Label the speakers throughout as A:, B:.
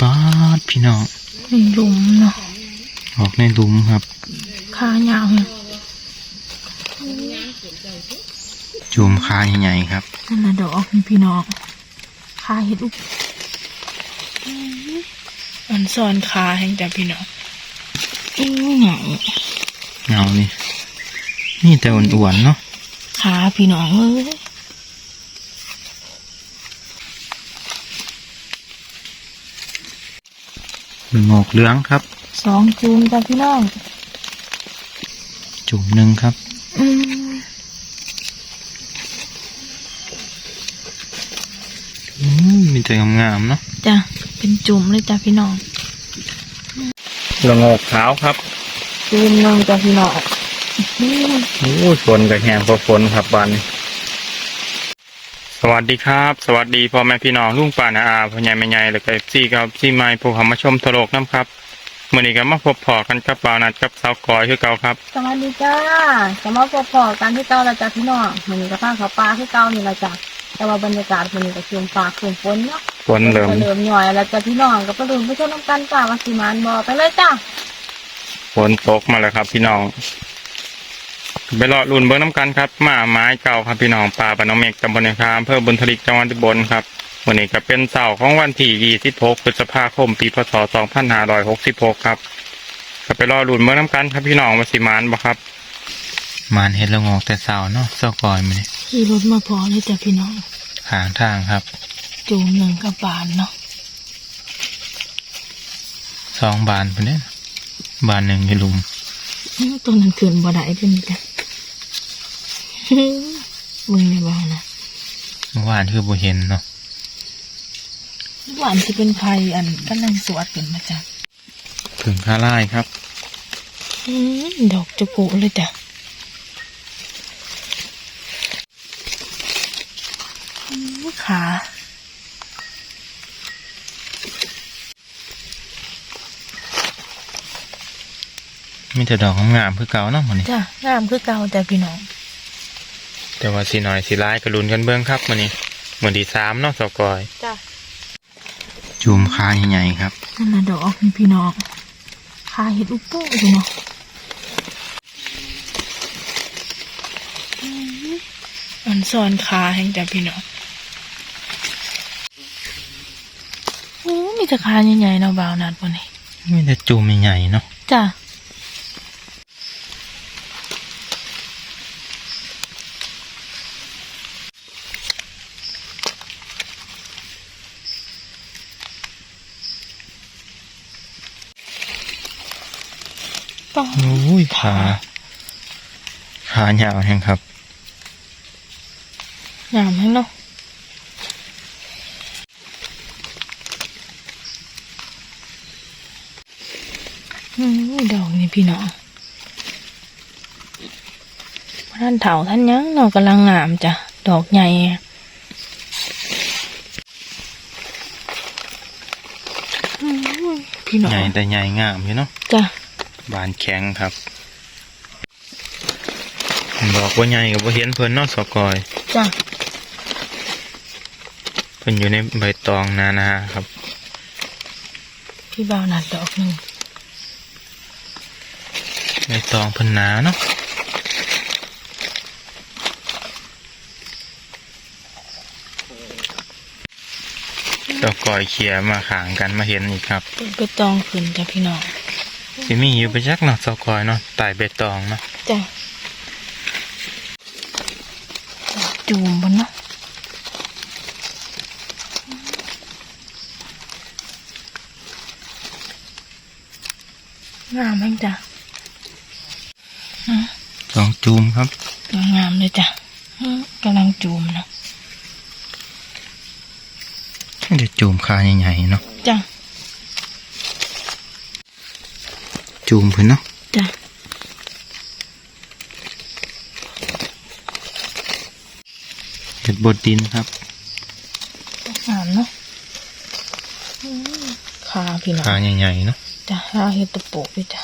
A: ป้าดพี่น้อง
B: ในหลุมเนาะ
A: ออกในหลุมครับ
B: ขายาวเนี่ย
A: จูมคาใหญ่ๆครับ
B: นั่นละดอกนี่พี่น้องขาเห็ดอุบอันซ่อนขาให้จ้ะพี่น้องอู้ใหญ่
A: เงานี่นี่แต่อ้วนๆเนาะ
B: ขาพี่น้องเอ้ย
A: เป็นหมอกเหลืองครับ
B: สองจูมจ้ะพี่น้อง
A: จุ่มหนึ่งครับ
B: อืม
A: อืมมีแต่งามๆเนาะ
B: จ้ะเป็นจุ่มเลยจ้ะพี่น้อง
A: ละงอกขาวครับ
B: จูมน้องจ้ะพี่น้องอืม
A: โอ้ฝนกับแหงพอฝนครับบานนี้ส วัสดีครับ สวัสดีพ่อแม่พี่น้องลุงป่านาอาพ่อใหญ่แม่ใหญ่แล้วก็ซี่ครับซี่ไม้ผู้เขามาชมทะโลกน้ำครับมื่อนี้ก็มาพบพอกันกับบ่าวนัดกับสาวกอยคือเก่าครับ
B: สวัสดีจ้าสมาพบพอกันที่เก่าและจ้ะพี่น้องมันก็พาเขาปลาที่เก่านี่ละจ้ะแต่ว่าบรรยากาศมันนี่ก็คืมฟ้าคืมฝนเนาะ
A: ฝนเริ่ม
B: ก็เริ่มหน่อยแล้วจ้ะพี่น้องก็ไปดูไปชมน้ำกันจ้าว่าสิมานบอไปเลยจ้า
A: ฝนตกมาแล้วครับ พี่น้อง ไปรอรุ่นเบิ้งน้ำกันครับหมาไม้เก่าครับพี่น้องป่าปานน้องเมกตำบลในคามอำเภอบุญทลิกจังหวัดอุบลครับวันนี้ก็เป็นเสาร์ของวันที่26พฤษภาคม ปีพศ 2566 ครับก็ไปรอรุ่นเบิ้งน้ำกันครับพี่น้องว่าสิมานบ่ครับมานเห็ดละงอกแต่เสาเนาะเสากอยมัน
B: ขี่รถมาพอเลยจ้ะพี่น้อง
A: ขางทางครับ
B: จูงหนึ่งกับบานเนาะ
A: สองบานเพิ่นเด้บานหนึ่งอยู่หลุม
B: อื้อตัวนั้นขึ้นบ่ได้เป็นจ้ะ มึงในบ้านนะ
A: เมื่อวานคือบ่เห็นเนาะ
B: หวานที่เป็นไผ่อันกำลังสวดขึ้นมาจ้ะ
A: ถึงข้าไล่ครับ
B: อื้อดอกจะปุเลยจ้ะอื้อขา
A: มีแต่ดอกงามๆคือเก่าเนาะมันนี้
B: จ้ะงามคือเก่าจ้ะพี่น้อง
A: แต่ว่าสีหน่อยสีร้ายกระลุนกันเบื้องครับมันนี้เหมือนดีสามเนาะเสากอย
B: จ้ะ
A: จูมคาใหญ่ๆครับ
B: นั่นละดอกนี่พี่น้องขาเห็ดอุปุอยู่เนาะอื้ออันซ่อนขาให้จ้ะพี่น้องโอ้มีแต่ขาใหญ่ๆเนาะบ่าวนัดวันนี้
A: มีแต่จูมใหญ่ๆเนาะ
B: จ้ะ ป้า
A: โอ้ยขาขาหยาวแห้งครับ
B: งามให้เนาะอืมดอกนี่พี่น้องท่านเถาท่านยังเนาะกำลังงามจ้ะ ดอกใหญ่อะอืมพี่น้อง
A: ใหญ่แต่ใหญ่งามอยู่เนาะ
B: จ้ะ
A: บานแข็งครับดอกว่าใหญ่กับว่าเห็นเพิ่นเนาะเสากอย
B: จ้ะ
A: เพิ่นอยู่ในใบตองนานาครับ
B: พี่บ่าวนัดดอกหนึ่ง
A: ใบตองเพิ่นหนาเนาะเสากอยเขี่ยมาขางกันมาเห็นอีกครับ
B: เป็นไปตองขึ้นจ้ะพี่น้อง
A: สิมีอยู่ไปจักเนาะเสากอยเนาะไต่ใบตองเนาะ
B: จ้ะจูมบนเนาะงามไหมจ้ะ
A: ลองจูมครับ
B: ตัวงามเลยจ้ะอืมกำลังจูมนะ
A: เดี๋ยวจูมคาใหญ่ๆเนาะ
B: จ้ะ
A: จูมเพิ่นเนาะ
B: จ้ะ
A: เห็ดบดดินครับ
B: งามเนาะอืมขาพี่น้อง
A: คาใหญ่ๆเนาะ
B: จ้ะขาเห็ดตะโปะด้วยจ้ะ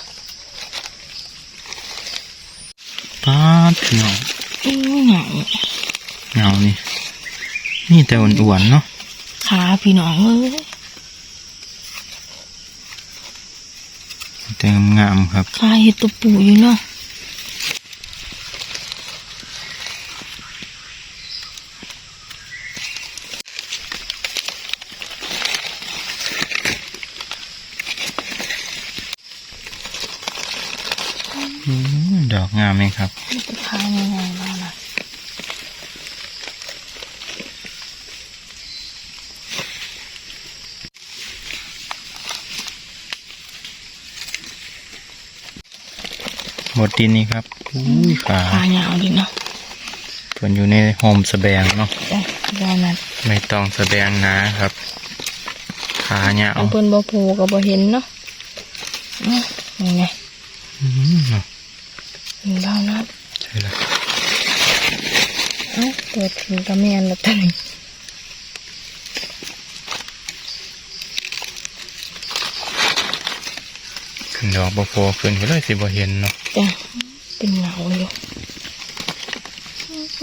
A: ป้าดพี่น้อง
B: อืมใหญ่
A: เงานี่นี่แต่อ้วนๆเนาะ
B: ขาพี่น้องเอ้ย
A: แต่งามๆครับ
B: คาเห็ดตัวปูอยู่เนาะ
A: อืมดอกงามไหมครับ
B: มันจะคายยังไงบ้างล่ะ
A: ดดินนี่ครับอุ้ยขา
B: คายาวดีเนาะ
A: เพิ่นอยู่ในโฮมสแบงเนาะ
B: จ้ะยาวนั้น
A: ไม่ต้องสแบงหนะครับขาเนี่ย
B: อั
A: เอา
B: นเพิ่นบ่ผูก็บ่เห็นเนาะอื้อนี่ไง
A: อืมเนาะ
B: เห็นแล้วนะ
A: ใช่ละ
B: เอ้าเปิดถึงกระแมนแล้วตอนนี้
A: ขึ้นดอกบโฟขึ้นก็เลยสิบ่เห็นเนาะ
B: จ้ะเป็นเหงาอยู่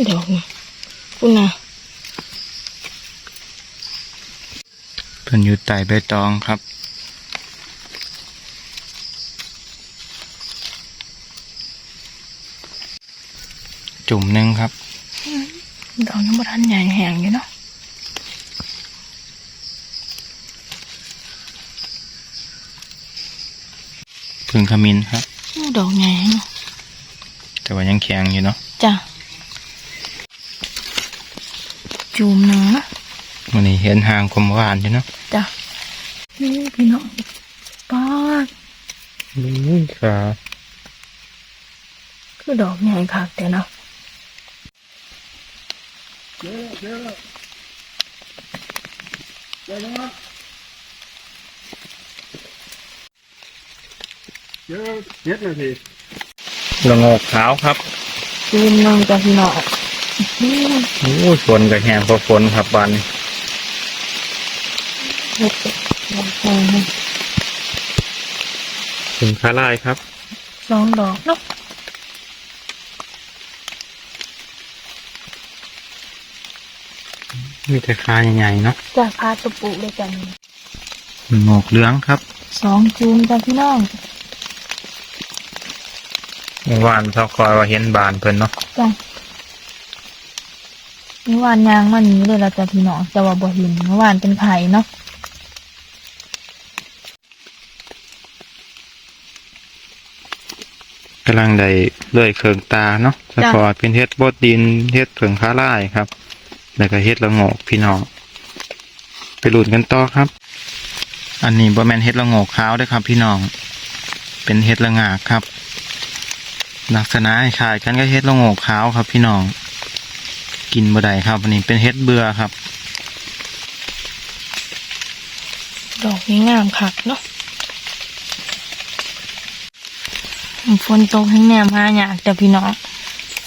B: ดอกนี่คุณน่ะ
A: เพิ่นอยู่ใต้ใบตองครับจุ่มหนึ่งครับ
B: ดอกยังบ่ทันใหญ่แห้งอยู่เนาะ
A: พึ่งขมิ้นครับ
B: อู้ดอกใหญ่เนาะ
A: แต่ว่ายังแข็งอยู่เนาะ
B: จ้ะจูมหนึ่งนะ
A: วันนี้เห็นหางคมหวานอยู่เนาะ
B: จ้ะนี่พี่น้องป้าด
A: อุ้ยขา
B: คือดอกใหญ่คักแต่เนาะ
C: เยอะเย็ เยอะเย็ดนาที
A: ละโงกขาวครับ
B: จูมหนึ่งจ้ะพี่น้องอื้อ
A: โอ้ฝนกับแห้งเพราะฝนครับบานถึงคาลายครับ
B: สองดอกเนาะ
A: มีแต่คาใหญ่ๆเนาะ
B: จ้ะพาตะปูเลยจ้ะนี่
A: ละโงกเหลืองครับ
B: สองจูมจ้ะพี่น้อง
A: เมื่อวานเขาคอยว่าเห็นบานเพิ่นเนาะ
B: จ้ะเมื่อวานยางมันนี้เลยละจ้ะพี่น้องแต่ว่าบ่เห็นเมื่อวานเป็นไข่เนาะ
A: กำลังได้เลื่อยเคืองตาเนาะสะกอเป็นเฮ็ดบดดินเฮ็ดเผืองคาลายครับ แล้วก็เฮ็ดละโงกพี่น้องไปหลุดกันต่อครับ อันนี้บ่แม่นเฮ็ดละโงกขาวเด้อครับ พี่น้อง เป็นเฮ็ดละงากครับ ลักษณะคล้ายๆกันก็เฮ็ดละโงกขาวครับ พี่น้อง กินบ่ได้ครับอันนี้เป็นเฮ็ดเบื่อครับ
B: ดอกนี้งามคักเนาะฝนตกให้แนมหาหยากจ้ะพี่น้อง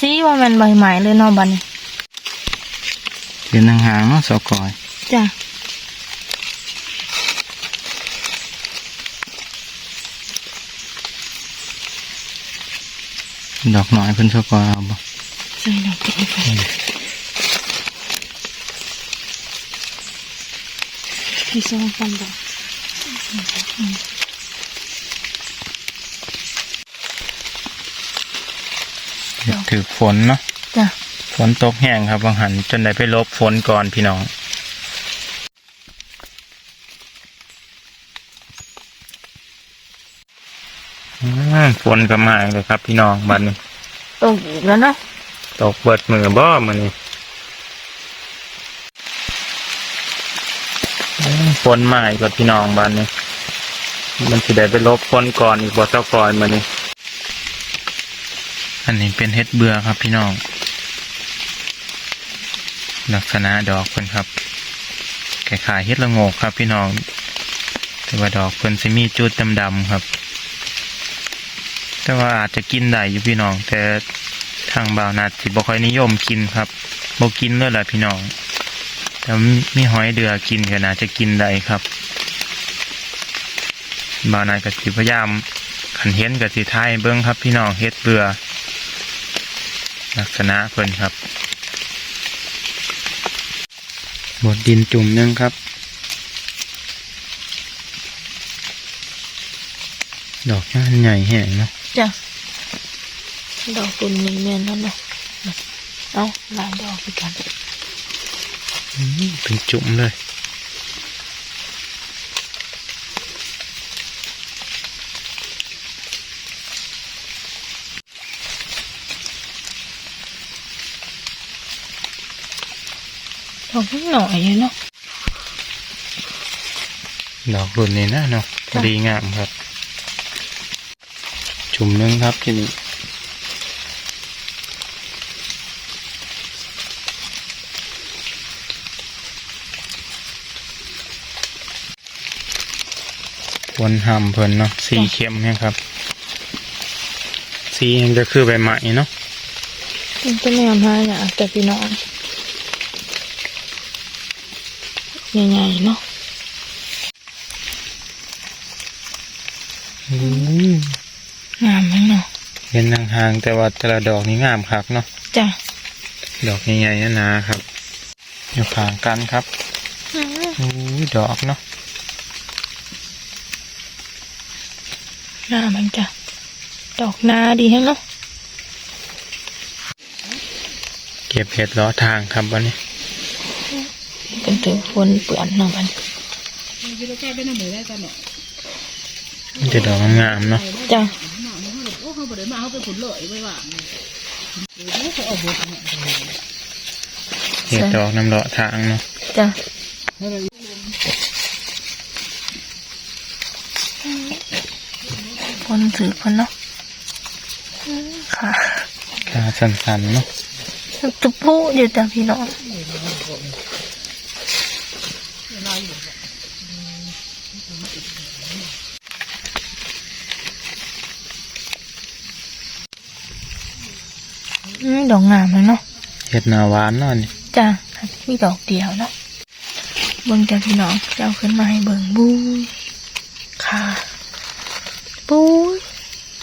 B: สีว่ามันใบใหม่เลยเนาะบัดนี้
A: เป็นห่างๆเนาะสกอย
B: จ้ะ
A: ดอกน้อยเพิ่นสกอเอาบ่
B: ใส่ดอกนี้ไปพี่สองฟันดอก
A: ถือฝนเนาะ
B: จ้ะ
A: ฝนตกแห้งครับบางหันจนได้ไปลบฝนก่อนพี่น้อง ฝนก็มาอีกเลยครับ พี่น้องบัดนี้
B: ตกอีกแล้วเนาะ
A: ตกเบิดมือบ่มื้อนี้อืมฝนมาอีกแล้วพี่น้องบัดนี้ มันสิได้ไปลบฝนก่อนอีกบ่เจ้าก่อนมื้อนี้อันนี้เป็นเฮ็ดเบื่อครับพี่น้อง ลักษณะดอกเพิ่นครับคล้ายๆเฮ็ดละโงกครับพี่น้อง แต่ว่าดอกเพิ่นสิมีจุดดำๆครับ แต่ว่าอาจจะกินได้อยู่พี่น้อง แต่ทางบ่าวนาสิบ่ค่อยนิยมกินครับบ่กินเลยล่ะพี่น้อง แต่มีหอยเดือกินก็น่าจะกินได้ครับบ่าวนาก็สิพยายามขันเห็นก็สิทยเบิ่งครับ พี่น้องเฮ็ดเบือลักษณะเพิ่นครับบดดินจุ่มนึงครับดอกมันใหญ่แห้งเนาะ
B: จ้ะดอกตุนนี้แม่นแล้วเนาะเอาหลายดอกด้วยกัน
A: อืมเป็นจุ่มเลย
B: ดอกนิดหน่อยเลยเนาะ
A: ดอกรุ่นนี้นะเนาะพอดีงามครับ จุ่มหนึงครับที่นี่วนหำเพิ่นเนาะสีเข้มเนี่ยครับ สีมันจะคือใบไม้เนาะ
B: มันจะแนวมาเนี่ยแต่พี่น้องใหญ่ๆเนาะ
A: อืม
B: งามไหม เนาะ
A: เห็นห่างๆแต่ว่าแต่ละดอกนี่งามคักเนาะ
B: จ้ะ
A: ดอกใหญ่ๆหนาๆครับ อยู่ข้างกันครับ
B: อืม
A: อู้ยดอกเนาะ
B: งามมันจ้ะดอกนาดีแฮะเนาะ
A: เก็บเห็ดล้อทางครับวันนี้
B: เป็นถึงฝนเปื่อนเนาะมัน
A: มันจะดอกงามๆเนาะ
B: จ้ะ
A: เห็ดดอกน้ำเลาะทางเนาะ
B: จ้ะคนถือคนเนาะอืมค่ะ
A: ขาสั้นๆเนาะ
B: ตุบผู้อยู่แต่พี่น้อง อืมดอกงามเลยเนาะ
A: เห็ดหนาหวานเนาะนี่
B: จ้ะมีดอกเดียวเนาะเบิ่งจ้ะพี่น้องจะเอาขึ้นมาให้เบิ่งบุ้ยค่ะบุ้ย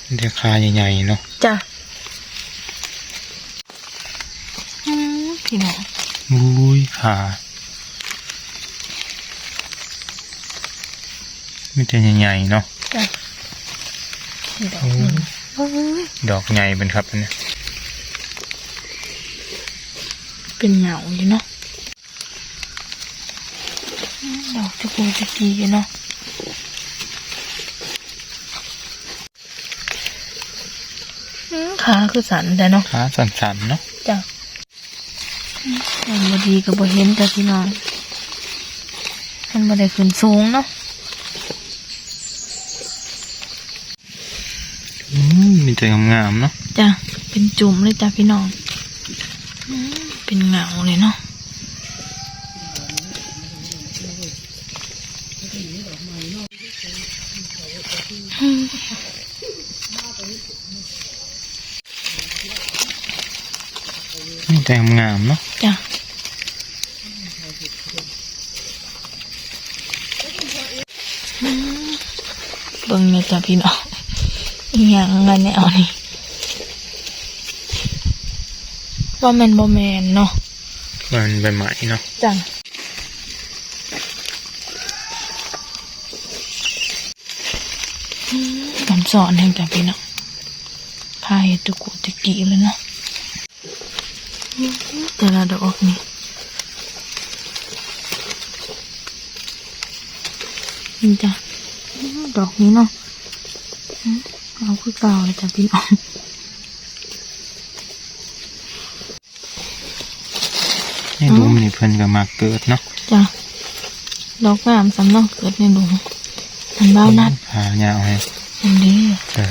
A: มันจะคาใหญ่ๆเนาะ
B: จ้ะอืมพี่น้อง
A: อุ้ยขาไม่จะใหญ่ๆเนาะ
B: จ้ะมีดอกหนึ่งโอ้ย
A: ดอกใหญ่เป็นครับอันเนี้ย
B: เป็นเหงาอยู่เนาะอืมดอกจะปูจะกีอยู่เนาะอืมขาคือสันแต่เนาะ
A: ขาสั้นๆเนาะ
B: จ้ะมันบดีกับบเห็นแต่พี่น้องมันบ่ได้ขึ้นสูงเนาะ
A: อืมมีแต่งามๆเนาะ
B: จ้ะเป็นจุ่มเลยจ้ะพี่น้องอืม เป็นเหงาเลยเนาะอืม
A: มีแต่งามๆเนาะ
B: จ้ะอืมเบิ่งเนี่ยจ้ะพี่น้องอีหยังกันเนี่ยเอานี่ ว่าแมนบ่แมนเนาะ
A: มันใบไม้เนาะ
B: จ้ะผมสอนให้จ้ะพี่น้องพายตุกุตะกี้เลยเนาะอืมแต่ละดอกนี่นี่จ้ะอืมดอกนี้เนาะอืมเอาคือเก่าเลยจ้ะพี่น้อง
A: ให้ดูมันนี่เพิ่นก็มาเกิดเนาะ
B: จ้ะดอกงามสำนักเกิดในหลวงอันบ้าวนัด
A: หายาวให้
B: อันนี้
A: เจอ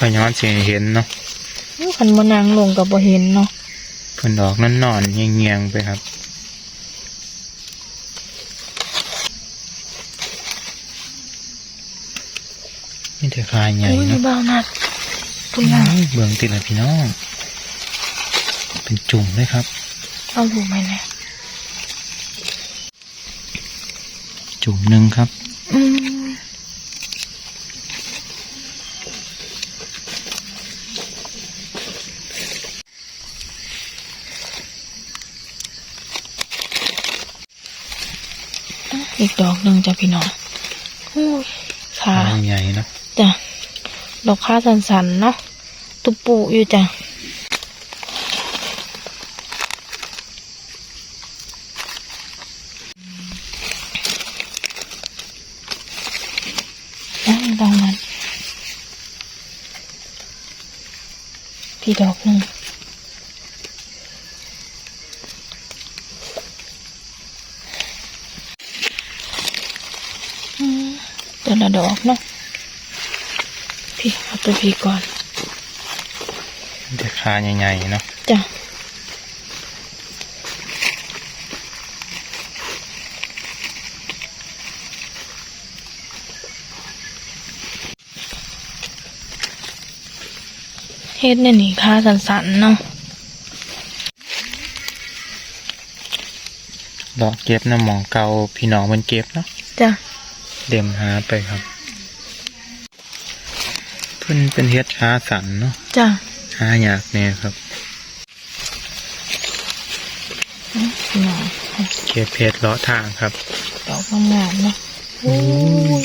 A: พย้อนเสียงเห็นเนาะ
B: คันบนางลงกับบ่เห็นเนาะ
A: เพิ่นดอกนอนๆเงียงๆไปครับมีแต่คายใหญ่
B: อุ้ย
A: เนาะ
B: บ้าวนัดคุณยา
A: โอ้ยเบื้องติดเลยพี่น้อง เป็นจุ่มเลยครับ
B: เอาถูกไหมเนี่ย
A: จุ่มหนึ่งครับ
B: อืมอีกดอกหนึ่งจ้ะพี่น้องอุ้ยค่ะ
A: ใหญ่เนาะ
B: จ้ะดอกค้าสันๆเนาะตุปูอยู่จ้ะนั่งตรงนั้นพี่ ดอกหนึ่งอืมตัวละดอกเนาะพี่เอาตัวพี่ก่อน
A: เด็กขาใหญ่ๆเนาะ
B: จ้ะ เฮ็ดเนี่ยนี่ค่าสันๆเนาะ
A: ดอกเก็บน้ำหมองเก่าพี่น้องมันเก็บเนาะ
B: จ้ะ
A: เด็มหาไปครับ เพิ่นเป็นเฮ็ดช้าสันเนาะ
B: จ้ะ
A: หายากแน่ครับ
B: พี่น้อง
A: เก็บเพชรเลาะทางครับ
B: ดอกงามๆเนาะโอ้ย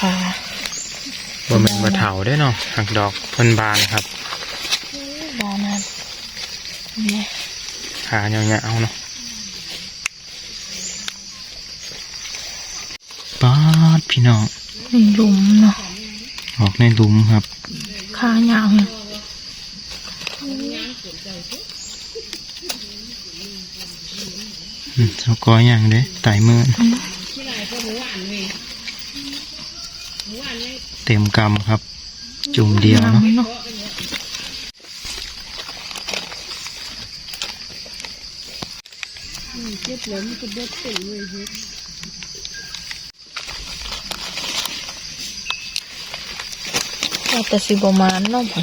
B: ค่ะ
A: ว่ามันมาเถาได้เนาะหักดอกเพิ่นบานครับ
B: บานันเนี่ย
A: หาเงาๆเนาะปาดพี่น้อง
B: หนึ่งหลุมเนาะ
A: ออกในหลุมครับ
B: ค่ายาวเนี่ย
A: อืมเจ้าก้อยอย่างเด้ไต่มือ เต็มกำครับ จุ่มเดียวเนาะ
B: เนาะแต่สิบประมาณเนาะพ่อ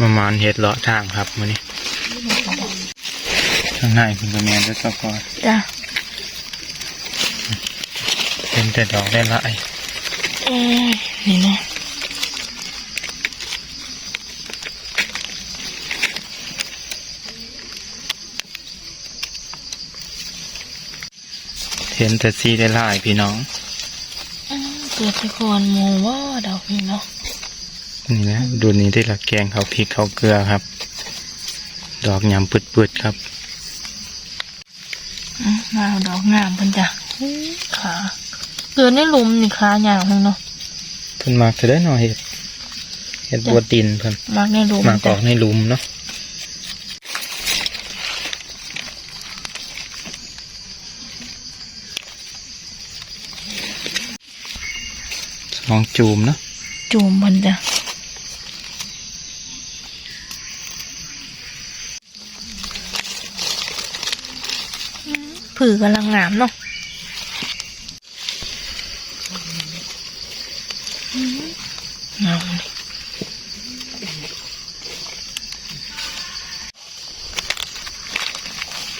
A: ประมาณเห็ดเลาะทางครับมื้อนี้ข้างในเพิ่นก็แม่นเด้อเจ้าก้อย
B: จ้ะ
A: เป็น แต่ดอกได้หลาย
B: เอ้ยนี่เนาะ
A: เห็นแต่สีได้หลายพี่น้อง
B: อ้าวเกิดที่คอนหมูว่าดอกนี่เนาะ
A: นี่นะดูนี้ที่ละแกงเขาพริกเขาเกลือครับ ดอกยำปืดๆครับ
B: อืมมาเอาดอกงามเพิ่นจ้ะอื้อขา เกิดในหลุมนี่ขายาวเพิ่นเนาะ
A: เพิ่นมากจะได้หน่อยเห็ดเห็ดบัวตินเพิ่น
B: มากในหลุม
A: มากอ
B: จ้ะ
A: อกในหลุมเนาะสองจูมเนาะ
B: จูมเพิ่นจ้ะอืมผือกำลังงามเนาะอืมงามเลย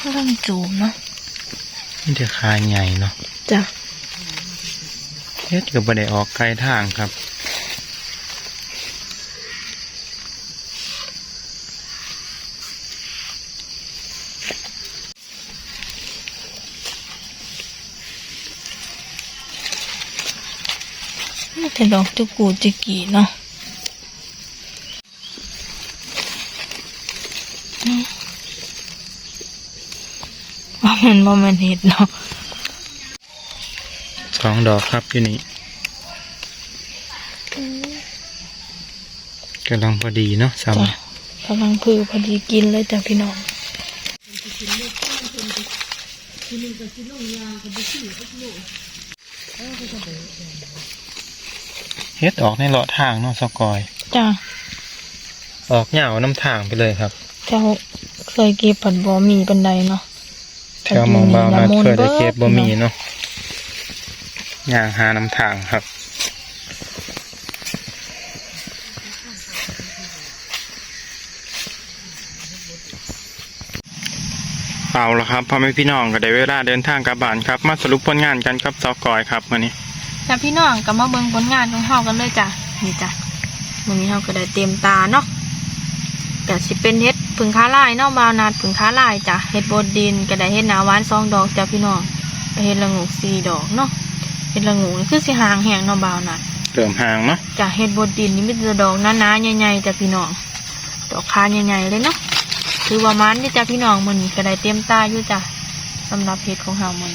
B: กำลังจูมเนาะ
A: นี่จะคาใหญ่เนาะ
B: จ้ะ
A: เฮ็ดก็บ่ได้ออกไกลทางครับ
B: แต่ดอกจุกูจิกีเนาะอืมว่า มันว่ามันเห็ดเนาะ
A: สองดอกครับอยู่นี่กำลังพอดีเนาะซ้
B: จ้ะกำลังพือพอดีกินเลยจ้ะพี่น้องำ
A: เฮ็ดออกในเลาะทางเนาะสกอย
B: จ้ะ
A: ออกเหยาวน้ำทางไปเลยครับ
B: เจ้าเคยเก็บผัดบอมีบันไดเนาะ
A: แถวหมองบาวนา
B: น้ำมนต์
A: เคยได้เก็บ
B: เบิ
A: บ่
B: ด
A: มีเนาะย่างหาน้ำทางครับเอาละครับพ่อแม่พี่น้องก็ได้เวลาเดินทางกลับบ้านครับ มาสรุปผลงานกันกับสกอยครับวันนี้
B: จ้ะพี่น้องก็มาเบิ่งผลงานของเฮากันเลยจ้ะนี่จ้ะวันนี้เฮาก็ได้เต็มตาเนาะก็สิเป็นเฮ็ด ผึ่งค้าลายเนาะบาวนาดผึ่งค้าลายจ้ะเฮ็ดบดดินก็ได้เฮ็ดหนาหวานซองดอกจ้ะพี่น้องเห็ดละโงูสี่ดอกเนาะเห็ดละโงูนี่คือสิหางแหงเนาะบ่าวนะ
A: เติมห่างเนาะ
B: จ้ะเห็ดบดดินนี่มีแต่ดอกหนาๆใหญ่ๆจ้ะพี่น้องดอกคาใหญ่ๆเลยเนาะคือว่ามันนี่จ้ะพี่น้องมันนี่ก็ได้เต็มตาอยู่จ้ะสำหรับเห็ดของเฮามัน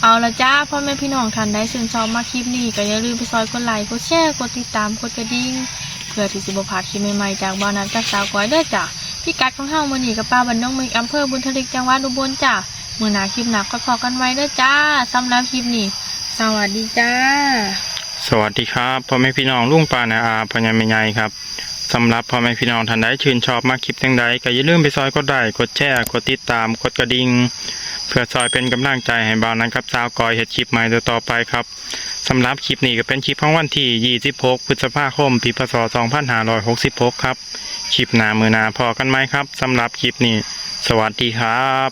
B: เอาละจ้าพ่อแม่พี่น้องท่านใดชื่นชอบมาคลิปนี้ก็อย่าลืมไปซอยกดไลค์กดแชร์กดติดตามกดกระดิ่งเพื่อที่สิบพาคลิปใหม่ๆจากบ้านนัดกับสาวก้อยเด้อจ้ะพี่กัดของเฮามื้อนี้กับป้าบันน้องเมืองอำเภอบุญทลิกจังหวัดอุบลจ้ะมือหนาคลิปหน้าก็พอกันไว้เด้อจ้าสำหรับคลิปนี้ สวัสดีจ้า
A: สวัสดีครับพ่อแม่พี่น้องลุงปานาอาพญาม่ใหญ่ครับสำหรับพ่อแม่พี่น้องท่านใดชื่นชอบมากคลิปจังใดก็อย่าลืมไปซอยกดไลค์กดแชร์กดติดตามกดกระดิ่งเพื่อซอยเป็นกำลังใจให้บ่าวนั้นครับสาวก้อยเห็ดคลิปใหม่ต่อไปครับ สำหรับคลิปนี้ก็เป็นคลิปของวันที่ 26 พฤษภาคม ปีพศ 2566 ครับ คลิปหน้ามือนาพอกันไหมครับ สำหรับคลิปนี้ สวัสดีครับ